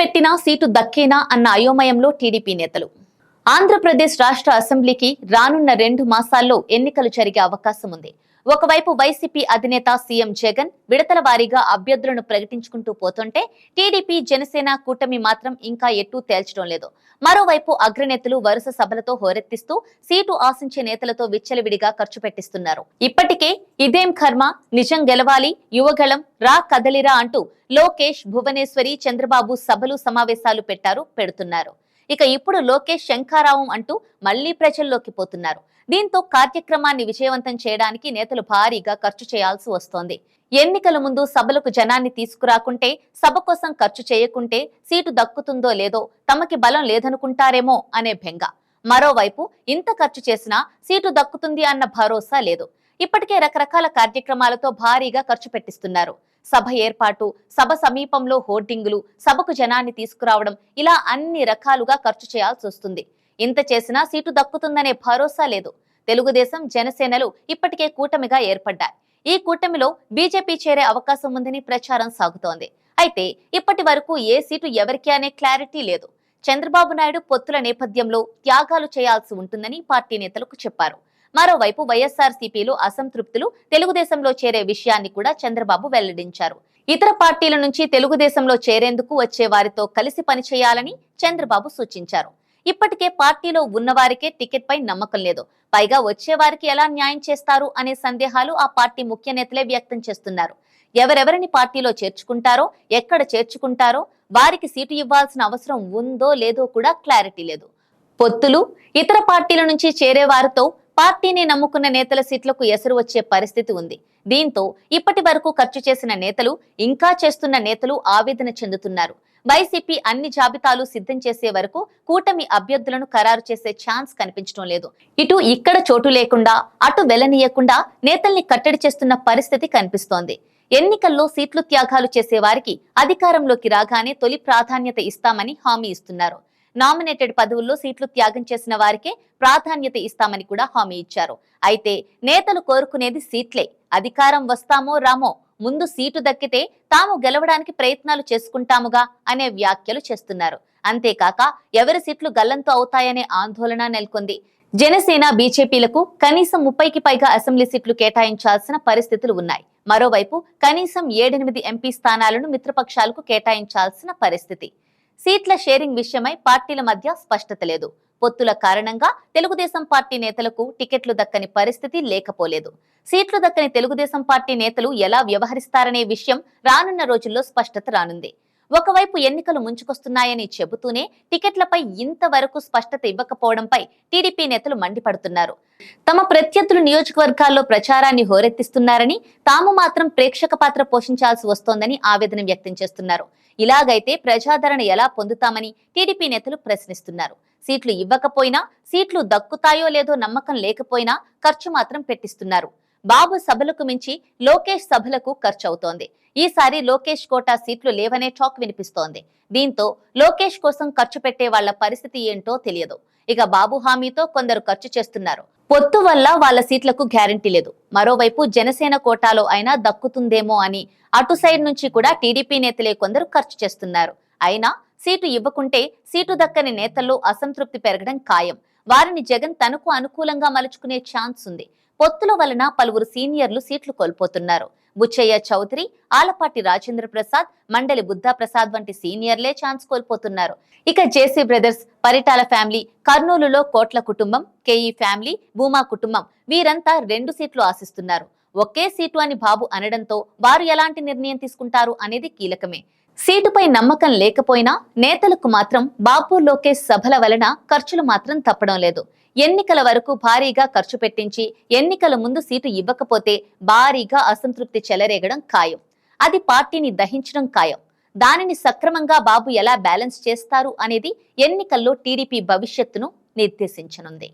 పెట్టినా సీటు దక్కేనా అన్న అయోమయంలో టీడీపీ నేతలు. ఆంధ్రప్రదేశ్ రాష్ట్ర అసెంబ్లీకి రానున్న రెండు మాసాల్లో ఎన్నికలు జరిగే అవకాశం ఉంది. ఒకవైపు వైసీపీ అధినేత సీఎం జగన్ విడతల వారీగా అభ్యర్థులను ప్రకటించుకుంటూ పోతుంటే టీడీపీ జనసేన కూటమి మాత్రం ఇంకా ఎట్టూ తేల్చడం లేదు. మరోవైపు అగ్రనేతలు వరుస సభలతో హోరెత్తిస్తూ సీటు ఆశించే నేతలతో విచ్చలవిడిగా ఖర్చు పెట్టిస్తున్నారు. ఇప్పటికే ఇదేం కర్మ? నిజం గెలవాలి యువగళం రా కదలిరా అంటూ లోకేష్ భువనేశ్వరి చంద్రబాబు సభలు సమావేశాలు పెట్టారు పెడుతున్నారు. ఇక ఇప్పుడు లోకేష్ శంఖారావం అంటూ మళ్ళీ ప్రజల్లోకి పోతున్నారు. దీంతో కార్యక్రమాన్ని విజయవంతం చేయడానికి నేతలు భారీగా ఖర్చు చేయాల్సి వస్తోంది. ఎన్నికల ముందు సభలకు జనాన్ని తీసుకురాకుంటే సభ కోసం ఖర్చు చేయకుంటే సీటు దక్కుతుందో లేదో తమకి బలం లేదనుకుంటారేమో అనే బెంగ. మరోవైపు ఇంత ఖర్చు చేసినా సీటు దక్కుతుంది అన్న భరోసా లేదు. ఇప్పటికే రకరకాల కార్యక్రమాలతో భారీగా ఖర్చు పెట్టిస్తున్నారు. సభ ఏర్పాటు సభ సమీపంలో హోర్డింగులు సభకు జనాన్ని తీసుకురావడం ఇలా అన్ని రకాలుగా ఖర్చు చేయాల్సి వస్తుంది. ఇంత చేసినా సీటు దక్కుతుందనే భరోసా లేదు. తెలుగుదేశం జనసేనలు ఇప్పటికే కూటమిగా ఏర్పడ్డాయి. ఈ కూటమిలో బీజేపీ చేరే అవకాశం ఉందని ప్రచారం సాగుతోంది. అయితే ఇప్పటి వరకు ఏ సీటు ఎవరికి అనే క్లారిటీ లేదు. చంద్రబాబు నాయుడు పొత్తుల నేపథ్యంలో త్యాగాలు చేయాల్సి ఉంటుందని పార్టీ నేతలకు చెప్పారు. మరోవైపు వైఎస్ఆర్సీపీలు అసంతృప్తులు తెలుగుదేశంలో చేరే విషయాన్ని కూడా చంద్రబాబు వెల్లడించారు. ఇతర పార్టీల నుంచి తెలుగుదేశంలో చేరేందుకు వచ్చే వారితో కలిసి పనిచేయాలని చంద్రబాబు సూచించారు. ఇప్పటికే పార్టీలో ఉన్నవారికే టికెట్ పై నమ్మకం లేదు. పైగా వచ్చేవారికి ఎలా న్యాయం చేస్తారు అనే సందేహాలు ఆ పార్టీ ముఖ్య నేతలే వ్యక్తం చేస్తున్నారు. ఎవరెవరిని పార్టీలో చేర్చుకుంటారో ఎక్కడ చేర్చుకుంటారో వారికి సీటు ఇవ్వాల్సిన అవసరం ఉందో లేదో కూడా క్లారిటీ లేదు. పొత్తులు ఇతర పార్టీల నుంచి చేరే వారితో పార్టీని నమ్ముకున్న నేతల సీట్లకు ఎసరు వచ్చే పరిస్థితి ఉంది. దీంతో ఇప్పటి వరకు ఖర్చు చేసిన నేతలు ఇంకా చేస్తున్న నేతలు ఆవేదన చెందుతున్నారు. వైసీపీ అన్ని జాబితాలు సిద్ధం చేసే వరకు కూటమి అభ్యర్థులను ఖరారు చేసే ఛాన్స్ కనిపించడం లేదు. ఇటు ఇక్కడ చోటు లేకుండా అటు వెలనీయకుండా నేతల్ని కట్టడి చేస్తున్న పరిస్థితి కనిపిస్తోంది. ఎన్నికల్లో సీట్లు త్యాగాలు చేసే వారికి అధికారంలోకి రాగానే తొలి ప్రాధాన్యత ఇస్తామని హామీ ఇస్తున్నారు. నామినేటెడ్ పదవుల్లో సీట్లు త్యాగం చేసిన వారికే ప్రాధాన్యత ఇస్తామని కూడా హామీ ఇచ్చారు. అయితే నేతలు కోరుకునేది సీట్లే. అధికారం వస్తామో రామో ముందు సీటు దక్కితే తాము గెలవడానికి ప్రయత్నాలు చేసుకుంటాముగా అనే వ్యాఖ్యలు చేస్తున్నారు. అంతేకాక ఎవరి సీట్లు గల్లంతో అవుతాయనే ఆందోళన నెలకొంది. జనసేన బీజేపీలకు కనీసం ముప్పైకి పైగా అసెంబ్లీ సీట్లు కేటాయించాల్సిన పరిస్థితులు ఉన్నాయి. మరోవైపు కనీసం ఏడెనిమిది ఎంపీ స్థానాలను మిత్రపక్షాలకు కేటాయించాల్సిన పరిస్థితి. సీట్ల షేరింగ్ విషయమై పార్టీల మధ్య స్పష్టత లేదు. పొత్తుల కారణంగా తెలుగుదేశం పార్టీ నేతలకు టికెట్లు దక్కని పరిస్థితి లేకపోలేదు. సీట్లు దక్కని తెలుగుదేశం పార్టీ నేతలు ఎలా వ్యవహరిస్తారనే విషయం రానున్న రోజుల్లో స్పష్టత రానుంది. ఒకవైపు ఎన్నికలు ముంచుకొస్తున్నాయని చెబుతూనే టికెట్లపై ఇంతవరకు స్పష్టత ఇవ్వకపోవడంపై టీడీపీ నేతలు మండిపడుతున్నారు. తమ ప్రత్యర్థులు నియోజకవర్గాల్లో ప్రచారాన్ని హోరెత్తిస్తున్నారని తాము మాత్రం ప్రేక్షక పాత్ర పోషించాల్సి వస్తోందని ఆవేదన వ్యక్తం చేస్తున్నారు. ఇలాగైతే ప్రజాదరణ ఎలా పొందుతామని టీడీపీ నేతలు ప్రశ్నిస్తున్నారు. సీట్లు ఇవ్వకపోయినా సీట్లు దక్కుతాయో లేదో నమ్మకం లేకపోయినా ఖర్చు మాత్రం పెట్టిస్తున్నారు. బాబు సభలకు మించి లోకేష్ సభలకు ఖర్చు అవుతోంది ఈసారి లోకేష్ కోటా సీట్లు లేవనే టాక్ వినిపిస్తోంది. దీంతో లోకేష్ కోసం ఖర్చు పెట్టే వాళ్ళ పరిస్థితి ఏంటో తెలియదు. ఇక బాబు హామీతో కొందరు ఖర్చు చేస్తున్నారు. పొత్తు వల్ల వాళ్ళ సీట్లకు గ్యారంటీ లేదు. మరోవైపు జనసేన కోటాలో అయినా దక్కుతుందేమో అని అటు సైడ్ నుంచి కూడా టీడీపీ నేతలే కొందరు ఖర్చు చేస్తున్నారు. అయినా సీటు ఇవ్వకుంటే సీటు దక్కని నేతల్లో అసంతృప్తి పెరగడం ఖాయం. వారిని జగన్ తనకు అనుకూలంగా మలుచుకునే ఛాన్స్ ఉంది. పొత్తుల వలన పలువురు సీనియర్లు సీట్లు కోల్పోతున్నారు. బుచ్చయ్య చౌదరి ఆలపాటి రాజేంద్ర ప్రసాద్ మండలి బుద్ధా ప్రసాద్ వంటి సీనియర్లే ఛాన్స్ కోల్పోతున్నారు. ఇక జేసీ బ్రదర్స్ పరిటాల ఫ్యామిలీ కర్నూలులో కోట్ల కుటుంబం కేఈ ఫ్యామిలీ భూమా కుటుంబం వీరంతా రెండు సీట్లు ఆశిస్తున్నారు. ఒకే సీటు అని బాబు అనడంతో వారు ఎలాంటి నిర్ణయం తీసుకుంటారు అనేది కీలకమే. సీటుపై నమ్మకం లేకపోయినా నేతలకు మాత్రం బాబు లోకేష్ సభల వలన ఖర్చులు మాత్రం తప్పడం లేదు. ఎన్నికల వరకు భారీగా ఖర్చు పెట్టించి ఎన్నికల ముందు సీటు ఇవ్వకపోతే భారీగా అసంతృప్తి చెలరేగడం ఖాయం. అది పార్టీని దహించడం ఖాయం. దానిని సక్రమంగా బాబు ఎలా బ్యాలెన్స్ చేస్తారు అనేది ఎన్నికల్లో టీడీపీ భవిష్యత్తును నిర్దేశించనుంది.